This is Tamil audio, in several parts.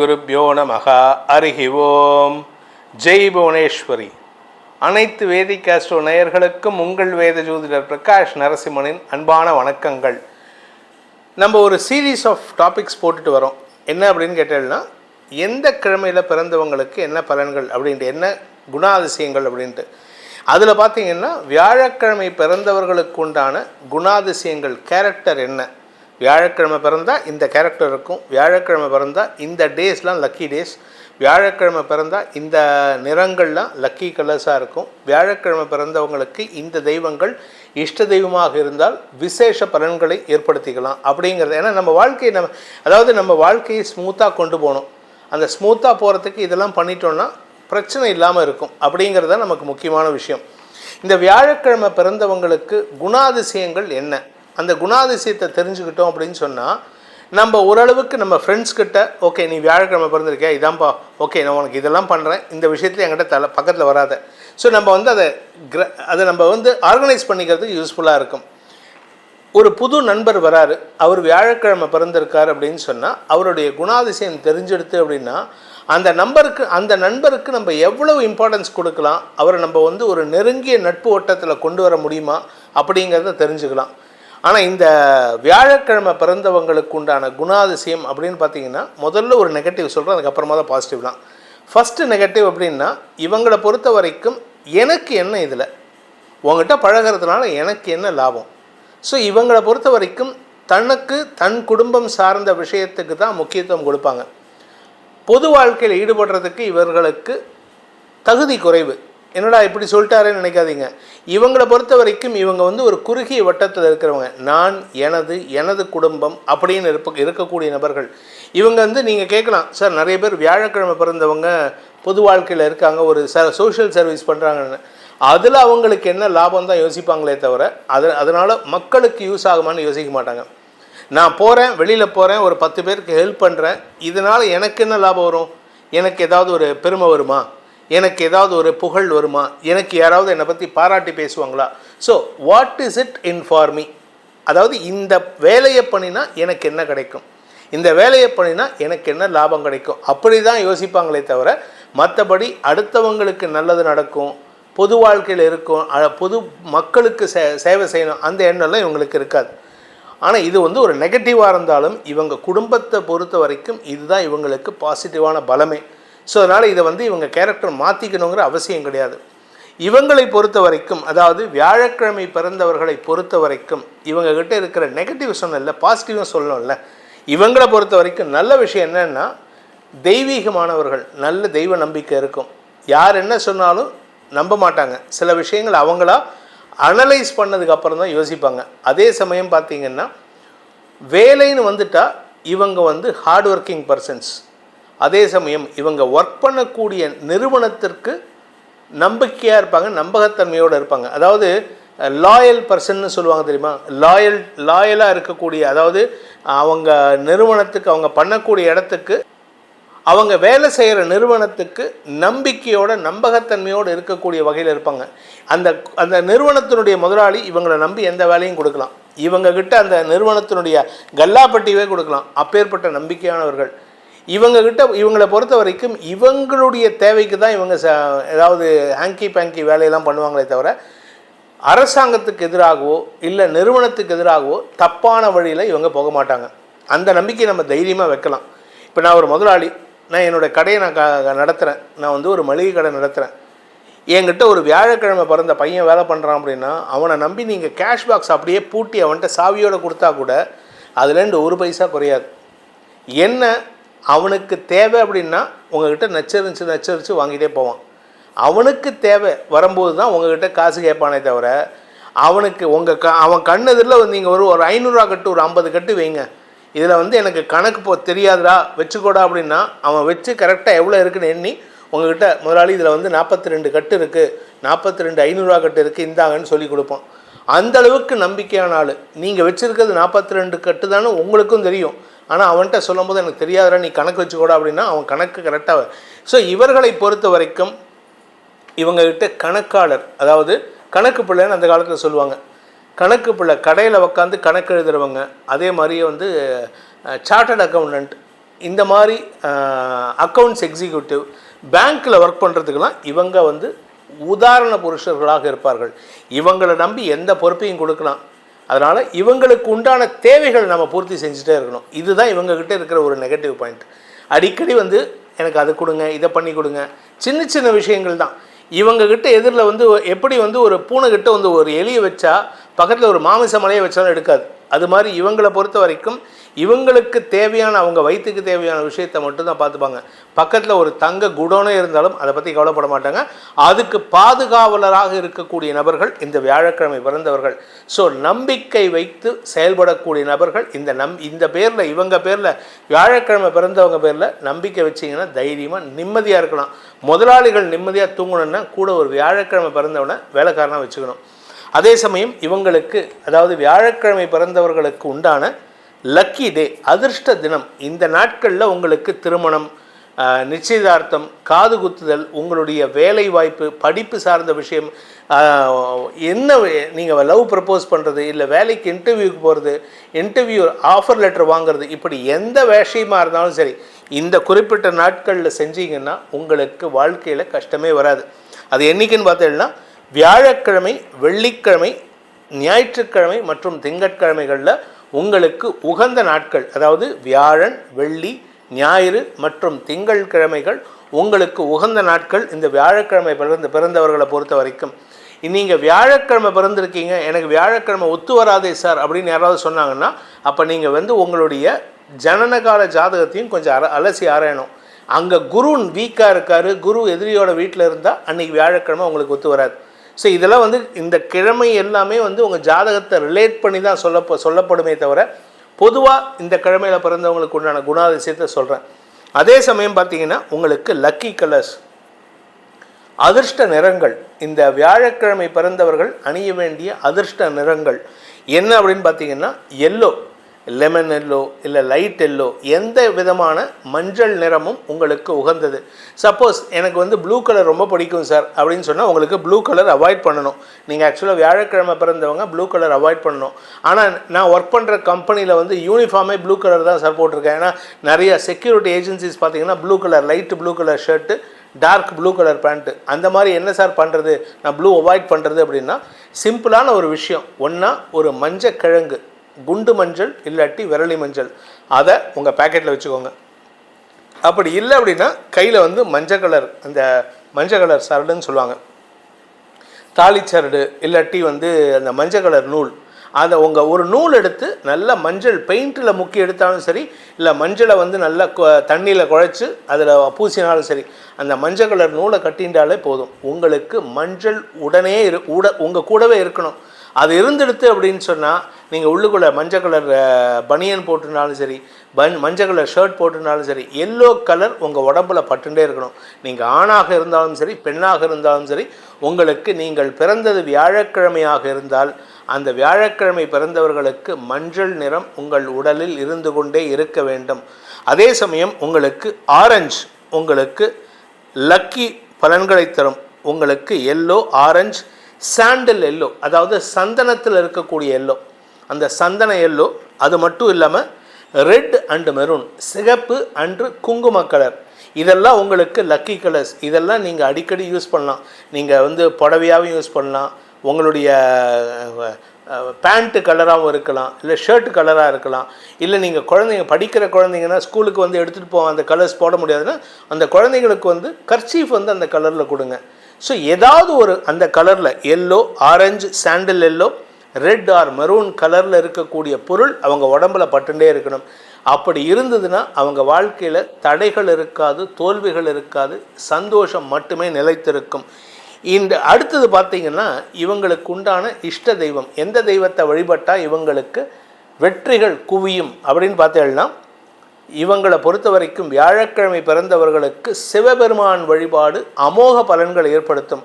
குருப்பியோ நமகா அருகி ஓம் ஜெய் புவனேஸ்வரி. அனைத்து வேதிக் ஆஸ்ட்ரோ நேயர்களுக்கும் உங்கள் வேத ஜோதிடர் பிரகாஷ் நரசிம்மனின் அன்பான வணக்கங்கள். நம்ம ஒரு சீரீஸ் ஆஃப் டாபிக்ஸ் போட்டுட்டு வரோம். என்ன அப்படின்னு கேட்டேன்னா எந்த கிழமையில் பிறந்தவங்களுக்கு என்ன பலன்கள் அப்படின்ட்டு என்ன குணாதிசயங்கள் அப்படின்ட்டு. அதில் பார்த்தீங்கன்னா வியாழக்கிழமை பிறந்தவர்களுக்கு உண்டான குணாதிசயங்கள் கேரக்டர் என்ன? வியாழக்கிழமை பிறந்தால் இந்த கேரக்டர் இருக்கும். வியாழக்கிழமை பிறந்தால் இந்த டேஸ்லாம் லக்கி டேஸ் வியாழக்கிழமை பிறந்தால் இந்த நிறங்கள்லாம் லக்கி கலர்ஸாக இருக்கும். வியாழக்கிழமை பிறந்தவங்களுக்கு இந்த தெய்வங்கள் இஷ்ட தெய்வமாக இருந்தால் விசேஷ பலன்களை ஏற்படுத்திக்கலாம் அப்படிங்கிறது. ஏன்னா நம்ம வாழ்க்கையை நம்ம அதாவது நம்ம வாழ்க்கையை ஸ்மூத்தாக கொண்டு போகணும். அந்த ஸ்மூத்தாக போகிறதுக்கு இதெல்லாம் பண்ணிட்டோன்னா பிரச்சனை இல்லாமல் இருக்கும் அப்படிங்கிறது தான் நமக்கு முக்கியமான விஷயம். இந்த வியாழக்கிழமை பிறந்தவங்களுக்கு குணாதிசயங்கள் என்ன? அந்த குணாதிசயத்தை தெரிஞ்சுக்கிட்டோம் அப்படின்னு சொன்னால் நம்ம ஓரளவுக்கு நம்ம ஃப்ரெண்ட்ஸ் கிட்ட ஓகே நீ வியாழக்கிழமை பிறந்திருக்கியா? இதான்ப்பா. ஓகே நான் உனக்கு இதெல்லாம் பண்ணுறேன் இந்த விஷயத்தில் என்கிட்ட தலை பக்கத்தில் வராத. ஸோ நம்ம வந்து அதை கிர அதை நம்ம வந்து ஆர்கனைஸ் பண்ணிக்கிறதுக்கு யூஸ்ஃபுல்லாக இருக்கும். ஒரு புது நண்பர் வராரு. அவர் வியாழக்கிழமை பிறந்திருக்கார் அப்படின்னு சொன்னால் அவருடைய குணாதிசயம் தெரிஞ்செடுத்து அப்படின்னா அந்த நம்பருக்கு அந்த நண்பருக்கு நம்ம எவ்வளவு இம்பார்ட்டன்ஸ் கொடுக்கலாம்? அவரை நம்ம வந்து ஒரு நெருங்கிய நட்பு ஓட்டத்தில் கொண்டு வர முடியுமா? அப்படிங்கிறத தெரிஞ்சுக்கலாம். ஆனால் இந்த வியாழக்கிழமை பிறந்தவங்களுக்கு உண்டான குணாதிசயம் அப்படின்னு பார்த்தீங்கன்னா முதல்ல ஒரு நெகட்டிவ் சொல்கிறேன் அதுக்கப்புறமா தான் பாசிட்டிவ் தான். ஃபஸ்ட்டு நெகட்டிவ் அப்படின்னா இவங்களை பொறுத்த வரைக்கும் எனக்கு என்ன இதில்? உங்ககிட்ட பழகிறதுனால எனக்கு என்ன லாபம்? ஸோ இவங்களை பொறுத்த வரைக்கும் தனக்கு தன் குடும்பம் சார்ந்த விஷயத்துக்கு தான் முக்கியத்துவம் கொடுப்பாங்க. பொது வாழ்க்கையில் ஈடுபடுறதுக்கு இவர்களுக்கு தகுதி குறைவு. என்னடா இப்படி சொல்லிட்டாரேன்னு நினைக்காதீங்க. இவங்களை பொறுத்த வரைக்கும் இவங்க வந்து ஒரு குறுகிய வட்டத்தில் இருக்கிறவங்க. நான் எனது எனது குடும்பம் அப்படின்னு இருப்ப இருக்கக்கூடிய நபர்கள். இவங்க வந்து நீங்கள் கேட்கலாம் சார் நிறைய பேர் வியாழக்கிழமை பிறந்தவங்க பொது வாழ்க்கையில் இருக்காங்க ஒரு ச சோஷியல் சர்வீஸ் பண்ணுறாங்கன்னு அதில் அவங்களுக்கு என்ன லாபம் தான் யோசிப்பாங்களே தவிர அது அதனால் மக்களுக்கு யூஸ் ஆகுமான்னு யோசிக்க மாட்டாங்க. நான் போகிறேன் வெளியில் போகிறேன் ஒரு பத்து பேருக்கு ஹெல்ப் பண்ணுறேன் இதனால் எனக்கு என்ன லாபம் வரும்? எனக்கு ஏதாவது ஒரு பெருமை வருமா? எனக்கு ஏதாவது ஒரு புகழ் வருமா? எனக்கு யாராவது என்னை பற்றி பாராட்டி பேசுவாங்களா? So what is it in for me அதாவது இந்த வேலையை பண்ணினா எனக்கு என்ன கிடைக்கும்? இந்த வேலையை பண்ணினா எனக்கு என்ன லாபம் கிடைக்கும்? அப்படி தான் யோசிப்பாங்களே தவிர மற்றபடி அடுத்தவங்களுக்கு நல்லது நடக்கும் பொது வாழ்க்கையில் இருக்கும் பொது மக்களுக்கு சே சேவை செய்யணும் அந்த எண்ணம்லாம் இவங்களுக்கு இருக்காது. ஆனால் இது வந்து ஒரு நெகட்டிவாக இருந்தாலும் இவங்க குடும்பத்தை பொறுத்த வரைக்கும் இதுதான் இவங்களுக்கு பாசிட்டிவான பலமே. ஸோ அதனால் இதை வந்து இவங்க கேரக்டர் மாற்றிக்கணுங்கிற அவசியம் கிடையாது. இவங்களை பொறுத்த வரைக்கும் அதாவது வியாழக்கிழமை பிறந்தவர்களை பொறுத்த வரைக்கும் இவங்ககிட்ட இருக்கிற நெகட்டிவ் சொன்னல பாசிட்டிவும் சொல்லணும்ல இவங்களை பொறுத்த வரைக்கும் நல்ல விஷயம் என்னென்னா தெய்வீகமானவர்கள் நல்ல தெய்வ நம்பிக்கை இருக்கும். யார் என்ன சொன்னாலும் நம்ப மாட்டாங்க. சில விஷயங்கள் அவங்களா அனலைஸ் பண்ணதுக்கப்புறம் தான் யோசிப்பாங்க. அதே சமயம் பார்த்திங்கன்னா வேலைன்னு வந்துட்டால் இவங்க வந்து ஹார்ட் ஒர்க்கிங் பர்சன்ஸ் அதே சமயம் இவங்க ஒர்க் பண்ணக்கூடிய நிறுவனத்திற்கு நம்பிக்கையாக இருப்பாங்க நம்பகத்தன்மையோடு இருப்பாங்க. அதாவது லாயல் பர்சன்னு சொல்லுவாங்க தெரியுமா? லாயல் லாயலாக இருக்கக்கூடிய அதாவது அவங்க நிறுவனத்துக்கு அவங்க பண்ணக்கூடிய இடத்துக்கு அவங்க வேலை செய்கிற நிறுவனத்துக்கு நம்பிக்கையோட நம்பகத்தன்மையோடு இருக்கக்கூடிய வகையில் இருப்பாங்க. அந்த அந்த நிறுவனத்தினுடைய முதலாளி இவங்களை நம்பி எந்த வேலையும் கொடுக்கலாம். இவங்கக்கிட்ட அந்த நிறுவனத்தினுடைய கல்லாப்பட்டியவே கொடுக்கலாம். அப்பேற்பட்ட நம்பிக்கையானவர்கள். இவங்கக்கிட்ட இவங்களை பொறுத்த வரைக்கும் இவங்களுடைய தேவைக்கு தான் இவங்க ச ஏதாவது ஹேங்கி பேங்கி வேலையெல்லாம் பண்ணுவாங்களே தவிர அரசாங்கத்துக்கு எதிராகவோ இல்லை நிறுவனத்துக்கு எதிராகவோ தப்பான வழியில் இவங்க போக மாட்டாங்க. அந்த நம்பிக்கை நம்ம தைரியமாக வைக்கலாம். இப்போ நான் ஒரு முதலாளி நான் என்னோடய கடையை நான் க நடத்துகிறேன் நான் வந்து ஒரு மளிகை கடை நடத்துகிறேன் என்கிட்ட ஒரு வியாழக்கிழமை பிறந்த பையன் வேலை பண்ணுறான் அப்படின்னா அவனை நம்பி நீங்கள் கேஷ் பாக்ஸ் அப்படியே பூட்டி அவன்கிட்ட சாவியோடு கொடுத்தா கூட அதுலேருந்து ஒரு பைசா குறையாது. என்ன அவனுக்கு தேவை அப்படின்னா உங்ககிட்ட நச்சரிச்சு நச்சரித்து வாங்கிட்டே போவான். அவனுக்கு தேவை வரும்போது தான் உங்ககிட்ட காசு கேட்பானே தவிர அவனுக்கு உங்கள் க அவன் கண்ணெதிரில் நீங்கள் ஒரு ஒரு ஐநூறுரூவா கட்டு ஒரு ஐம்பது கட்டு வைங்க. இதில் வந்து எனக்கு கணக்கு போ தெரியாதுடா வச்சுக்கோடா அப்படின்னா அவன் வச்சு கரெக்டாக எவ்வளோ இருக்குன்னு எண்ணி உங்ககிட்ட முதலாளி இதில் வந்து நாற்பத்தி ரெண்டு கட்டு இருக்குது நாற்பத்தி ரெண்டு ஐநூறுரூவா கட்டு இருக்குது இந்தாங்கன்னு சொல்லி கொடுப்போம் அந்த அளவுக்கு நம்பிக்கையான ஆள். நீங்கள் வச்சுருக்கிறது நாற்பத்தி ரெண்டு கட்டு தானே உங்களுக்கும் தெரியும். ஆனால் அவன்கிட்ட சொல்லும்போது எனக்கு தெரியாதுடா நீ கணக்கு வச்சுக்கூட அப்படின்னா அவன் கணக்கு கரெக்டாக ஸோ இவர்களை பொறுத்த வரைக்கும் இவங்ககிட்ட கணக்காளர் அதாவது கணக்கு பிள்ளைன்னு அந்த காலத்தில் சொல்லுவாங்க. கணக்கு பிள்ளை கடையில் உக்காந்து கணக்கு எழுதுறவங்க அதே மாதிரியே வந்து சார்ட்டர்ட் அக்கௌண்டன்ட் இந்த மாதிரி அக்கௌண்ட்ஸ் எக்ஸிக்யூட்டிவ் பேங்க்கில் ஒர்க் பண்ணுறதுக்கெல்லாம் இவங்க வந்து உதாரண புருஷர்களாக இருப்பார்கள். இவங்களை நம்பி எந்த பொறுப்பையும் கொடுக்கலாம். அதனால் இவங்களுக்கு உண்டான தேவைகள் நம்ம பூர்த்தி செஞ்சுட்டே இருக்கணும். இதுதான் இவங்ககிட்ட இருக்கிற ஒரு நெகட்டிவ் பாயிண்ட் அடிக்கடி வந்து எனக்கு அதை கொடுங்க இதை பண்ணி கொடுங்க. சின்ன சின்ன விஷயங்கள் தான். இவங்ககிட்ட எதிரில் வந்து எப்படி வந்து ஒரு பூனைகிட்ட வந்து ஒரு எலியை வச்சா பக்கத்தில் ஒரு மாமிச மலையை வச்சாலும் எடுக்காது. அது மாதிரி இவங்களை பொறுத்த வரைக்கும் இவங்களுக்கு தேவையான அவங்க வயிற்றுக்கு தேவையான விஷயத்தை மட்டும்தான் பார்த்துப்பாங்க. பக்கத்தில் ஒரு தங்க குடோனே இருந்தாலும் அதை பற்றி கவலைப்பட மாட்டாங்க. அதுக்கு பாதுகாவலராக இருக்கக்கூடிய நபர்கள் இந்த வியாழக்கிழமை பிறந்தவர்கள். ஸோ நம்பிக்கை வைத்து செயல்படக்கூடிய நபர்கள் இந்த நம் இந்த பேரில் இவங்க பேரில் வியாழக்கிழமை பிறந்தவங்க பேரில் நம்பிக்கை வச்சிங்கன்னா தைரியமாக நிம்மதியாக இருக்கலாம். முதலாளிகள் நிம்மதியாக தூங்கணுன்னா கூட ஒரு வியாழக்கிழமை பிறந்தவனை வேலைக்காரனாக வச்சுக்கணும். அதே சமயம் இவங்களுக்கு அதாவது வியாழக்கிழமை பிறந்தவர்களுக்கு உண்டான லக்கி டே அதிர்ஷ்ட தினம். இந்த நாட்களில் உங்களுக்கு திருமணம் நிச்சயதார்த்தம் காது குத்துதல் உங்களுடைய வேலை வாய்ப்பு படிப்பு சார்ந்த விஷயம் என்ன நீங்கள் லவ் ப்ரப்போஸ் பண்ணுறது இல்லை வேலைக்கு இன்டர்வியூக்கு போகிறது இன்டர்வியூ ஆஃபர் லெட்டர் வாங்குறது இப்படி எந்த விஷயமா இருந்தாலும் சரி இந்த குறிப்பிட்ட நாட்களில் செஞ்சீங்கன்னா உங்களுக்கு வாழ்க்கையில் கஷ்டமே வராது. அது என்றைக்குன்னு பார்த்தீங்கன்னா வியாழக்கிழமை வெள்ளிக்கிழமை ஞாயிற்றுக்கிழமை மற்றும் திங்கட்கிழமைகளில் உங்களுக்கு உகந்த நாட்கள் அதாவது வியாழன் வெள்ளி ஞாயிறு மற்றும் திங்கள் கிழமைகள் உங்களுக்கு உகந்த நாட்கள். இந்த வியாழக்கிழமை பிறந்த பிறந்தவர்களை பொறுத்த வரைக்கும். நீங்கள் வியாழக்கிழமை பிறந்திருக்கீங்க எனக்கு வியாழக்கிழமை ஒத்து வராதே சார் அப்படின்னு யாராவது சொன்னாங்கன்னா அப்போ நீங்கள் வந்து உங்களுடைய ஜனனகால ஜாதகத்தையும் கொஞ்சம் அர அலசி ஆராயணும். அங்கே குரு வீக்காக இருக்கார் குரு எதிரியோட வீட்டில் இருந்தால் அன்றைக்கி வியாழக்கிழமை உங்களுக்கு ஒத்து வராது. ஸோ இதெல்லாம் வந்து இந்த கிழமை எல்லாமே வந்து உங்கள் ஜாதகத்தை ரிலேட் பண்ணி தான் சொல்ல சொல்லப்படுமே தவிர பொதுவாக இந்த கிழமையில் பிறந்தவங்களுக்கு உண்டான குணாதிசயத்தை சொல்கிறேன் அதே சமயம் பார்த்தீங்கன்னா உங்களுக்கு லக்கி கலர்ஸ் அதிர்ஷ்ட நிறங்கள் இந்த வியாழக்கிழமை பிறந்தவர்கள் அணிய வேண்டிய அதிர்ஷ்ட நிறங்கள் என்ன அப்படின்னு பார்த்தீங்கன்னா எல்லோ லெமன் எல்லோ இல்லை லைட் எல்லோ எந்த விதமான மஞ்சள் நிறமும் உங்களுக்கு உகந்தது. சப்போஸ் எனக்கு வந்து ப்ளூ கலர் ரொம்ப பிடிக்கும் சார் அப்படின்னு சொன்னால் உங்களுக்கு ப்ளூ கலர் அவாய்ட் பண்ணணும். நீங்கள் ஆக்சுவலாக வியாழக்கிழமை பிறந்தவங்க ப்ளூ கலர் அவாய்ட் பண்ணணும். ஆனால் நான் ஒர்க் பண்ணுற கம்பெனியில் வந்து யூனிஃபார்மே ப்ளூ கலர் தான் சார் போட்டிருக்கேன். ஏன்னா நிறைய செக்யூரிட்டி ஏஜென்சிஸ் பார்த்தீங்கன்னா blue colour light blue colour shirt dark blue colour pant அந்த மாதிரி என்ன சார் பண்ணுறது நான் ப்ளூ அவாய்ட் பண்ணுறது அப்படின்னா சிம்பிளான ஒரு விஷயம். ஒன்றா ஒரு மஞ்சள் கிழங்கு. குண்டு மஞ்சள் இல்லாட்டி விரலி மஞ்சள். அதை உங்கள் பேக்கெட்டில் வச்சுக்கோங்க. அப்படி இல்லை அப்படின்னா கையில் வந்து மஞ்சள் கலர் அந்த மஞ்சள் கலர் சரடுன்னு சொல்லுவாங்க. தாலிச்சரடு இல்லாட்டி வந்து அந்த மஞ்சள் கலர் நூல். அதை உங்கள் ஒரு நூல் எடுத்து நல்ல மஞ்சள் பெயிண்டில் முக்கி எடுத்தாலும் சரி இல்லை மஞ்சளை வந்து நல்லா தண்ணியில் குழைச்சி அதில் பூசினாலும் சரி அந்த மஞ்சள் கலர் நூலை கட்டின்றாலே போதும். உங்களுக்கு மஞ்சள் உடனே இரு உட உங்கள் கூடவே இருக்கணும். அது இருந்துடுத்து அப்படின்னு சொன்னால் நீங்கள் உள்ளுக்குள்ளே மஞ்சள் கலர் பனியன் போட்டிருந்தாலும் சரி பன் மஞ்சள் கலர் ஷர்ட் போட்டிருந்தாலும் சரி எல்லோ கலர் உங்கள் உடம்புல பட்டுண்டே இருக்கணும். நீங்கள் ஆணாக இருந்தாலும் சரி பெண்ணாக இருந்தாலும் சரி உங்களுக்கு நீங்கள் பிறந்தது வியாழக்கிழமையாக இருந்தால் அந்த வியாழக்கிழமை பிறந்தவர்களுக்கு மஞ்சள் நிறம் உங்கள் உடலில் இருந்து கொண்டே இருக்க வேண்டும். அதே சமயம் உங்களுக்கு ஆரஞ்சு உங்களுக்கு லக்கி பலன்களை தரும். உங்களுக்கு எல்லோ ஆரஞ்சு சாண்டில் எல்லோ அதாவது சந்தனத்தில் இருக்கக்கூடிய எல்லோ அந்த சந்தன எல்லோ அது மட்டும் இல்லாமல் ரெட் அண்டு மெரூன் சிகப்பு அன்று குங்கும கலர் இதெல்லாம் உங்களுக்கு லக்கி கலர்ஸ் இதெல்லாம் நீங்கள் அடிக்கடி யூஸ் பண்ணலாம். நீங்கள் வந்து புடவையாகவும் யூஸ் பண்ணலாம். உங்களுடைய பேண்ட்டு கலராகவும் இருக்கலாம். இல்லை ஷர்ட் கலராக இருக்கலாம். இல்லை நீங்கள் குழந்தைங்க படிக்கிற குழந்தைங்கன்னா ஸ்கூலுக்கு வந்து எடுத்துகிட்டு போவோம் அந்த கலர்ஸ் போட முடியாதுன்னா அந்த குழந்தைங்களுக்கு வந்து கர்ச்சீஃப் வந்து அந்த கலரில் கொடுங்க. ஸோ ஏதாவது ஒரு அந்த கலரில் yellow orange sandal yellow red or maroon கலரில் இருக்கக்கூடிய பொருள் அவங்க உடம்புல பட்டுண்டே இருக்கணும். அப்படி இருந்ததுன்னா அவங்க வாழ்க்கையில் தடைகள் இருக்காது தோல்விகள் இருக்காது சந்தோஷம் மட்டுமே நிலைத்திருக்கும். இந்த அடுத்தது பார்த்திங்கன்னா இவங்களுக்கு உண்டான இஷ்ட தெய்வம். எந்த தெய்வத்தை வழிபட்டால் இவங்களுக்கு வெற்றிகள் குவியும் அப்படின்னு பார்த்தேன்னா இவங்களை பொறுத்த வரைக்கும் வியாழக்கிழமை பிறந்தவர்களுக்கு சிவபெருமான் வழிபாடு அமோக பலன்களை ஏற்படுத்தும்.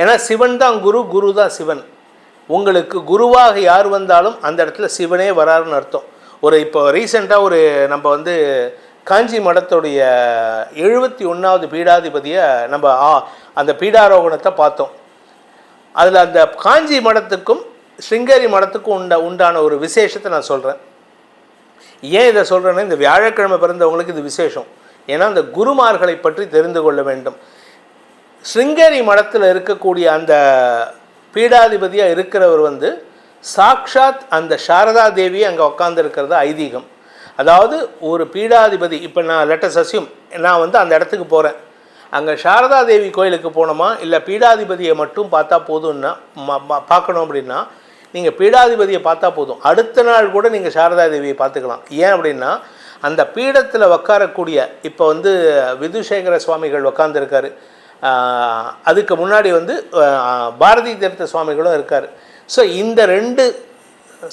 ஏன்னா சிவன் தான் குரு குரு தான் சிவன். உங்களுக்கு குருவாக யார் வந்தாலும் அந்த இடத்துல சிவனே வராருன்னு அர்த்தம். ஒரு இப்போ ரீசெண்டாக ஒரு நம்ம வந்து காஞ்சி மடத்துடைய எழுபத்தி ஒன்றாவது பீடாதிபதியை நம்ம ஆ அந்த பீடாரோகணத்தை பார்த்தோம். அதில் அந்த காஞ்சி மடத்துக்கும் ஸ்ருங்கேரி மடத்துக்கும் உண்ட உண்டான ஒரு விசேஷத்தை நான் சொல்கிறேன் ஏன் இதை சொல்கிறேன்னா இந்த வியாழக்கிழமை பிறந்தவங்களுக்கு இது விசேஷம். ஏன்னா அந்த குருமார்களை பற்றி தெரிந்து கொள்ள வேண்டும். ஸ்ருங்கேரி மடத்தில் இருக்கக்கூடிய அந்த பீடாதிபதியாக இருக்கிறவர் வந்து சாக்ஷாத் அந்த சாரதா தேவி அங்கே உட்காந்துருக்கிறது ஐதீகம். அதாவது ஒரு பீடாதிபதி இப்போ நான் லெட்டர் சசியம் நான் வந்து அந்த இடத்துக்கு போகிறேன் அங்கே சாரதா தேவி கோயிலுக்கு போனோமா? இல்லை பீடாதிபதியை மட்டும் பார்த்தா போதும்னா ம- பார்க்கணும் அப்படின்னா நீங்கள் பீடாதிபதியை பார்த்தா போதும். அடுத்த நாள் கூட நீங்கள் சாரதா தேவியை பார்த்துக்கலாம். ஏன் அப்படின்னா அந்த பீடத்தில் உட்காரக்கூடிய இப்போ வந்து விதுசேகர சுவாமிகள் உட்காந்துருக்காரு அதுக்கு முன்னாடி வந்து பாரதி தீர்த்த சுவாமிகளும் இருக்கார். ஸோ இந்த ரெண்டு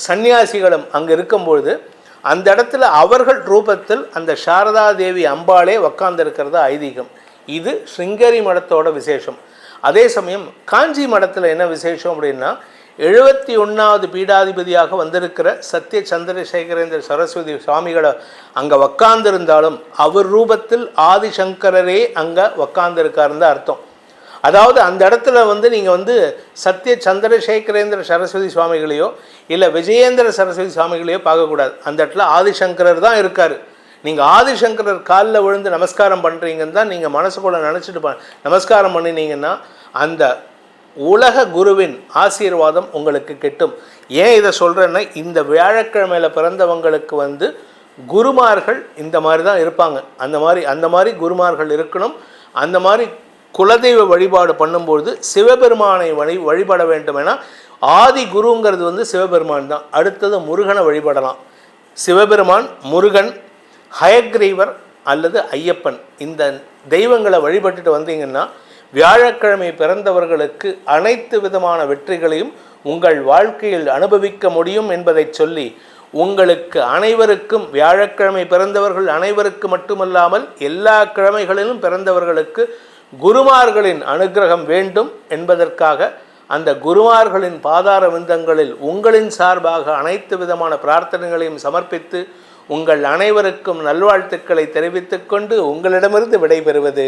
சன்னியாசிகளும் அங்கே இருக்கும்பொழுது அந்த இடத்துல அவர்கள் ரூபத்தில் அந்த சாரதா தேவி அம்பாளே உக்காந்துருக்கிறது ஐதீகம். இது ஸ்ருங்கேரி மடத்தோட விசேஷம். அதே சமயம் காஞ்சி மடத்தில் என்ன விசேஷம் அப்படின்னா எழுபத்தி ஒன்றாவது பீடாதிபதியாக வந்திருக்கிற சத்ய சந்திரசேகரேந்திர சரஸ்வதி சுவாமிகளை அங்கே உக்காந்துருந்தாலும் அவர் ரூபத்தில் ஆதிசங்கரரே அங்கே உக்காந்துருக்காருன்னு தான் அர்த்தம். அதாவது அந்த இடத்துல வந்து நீங்கள் வந்து சத்ய சந்திரசேகரேந்திர சரஸ்வதி சுவாமிகளையோ இல்லை விஜயேந்திர சரஸ்வதி சுவாமிகளையோ பார்க்கக்கூடாது. அந்த இடத்துல ஆதிசங்கரர் தான் இருக்கார். நீங்கள் ஆதிசங்கரர் காலில் விழுந்து நமஸ்காரம் பண்ணுறீங்கன்னு தான் நீங்கள் மனசுக்குள்ள நினச்சிட்டு ப நமஸ்காரம் பண்ணினீங்கன்னா அந்த உலக குருவின் ஆசீர்வாதம் உங்களுக்கு கிட்டும். ஏன் இதை சொல்கிறேன்னா இந்த வியாழக்கிழமையில் பிறந்தவங்களுக்கு வந்து குருமார்கள் இந்த மாதிரி தான் இருப்பாங்க. அந்த மாதிரி அந்த மாதிரி குருமார்கள் இருக்கணும். அந்த மாதிரி குலதெய்வ வழிபாடு பண்ணும்பொழுது சிவபெருமானை வழி வழிபட வேண்டும் என ஆதி குருங்கிறது வந்து சிவபெருமான் தான். அடுத்தது முருகனை வழிபடலாம். சிவபெருமான் முருகன் ஹயக்ரீவர் அல்லது ஐயப்பன். இந்த தெய்வங்களை வழிபட்டுட்டு வந்தீங்கன்னா வியாழக்கிழமை பிறந்தவர்களுக்கு அனைத்து விதமான வெற்றிகளையும் உங்கள் வாழ்க்கையில் அனுபவிக்க முடியும் என்பதை சொல்லி உங்களுக்கு அனைவருக்கும் வியாழக்கிழமை பிறந்தவர்கள் அனைவருக்கு மட்டுமல்லாமல் எல்லா கிழமைகளிலும் பிறந்தவர்களுக்கு குருமார்களின் அனுக்கிரகம் வேண்டும் என்பதற்காக அந்த குருமார்களின் பாதார விந்தங்களில் உங்களின் சார்பாக அனைத்து விதமான பிரார்த்தனைகளையும் சமர்ப்பித்து உங்கள் அனைவருக்கும் நல்வாழ்த்துக்களை தெரிவித்துக்கொண்டு உங்களிடமிருந்து விடைபெறுவது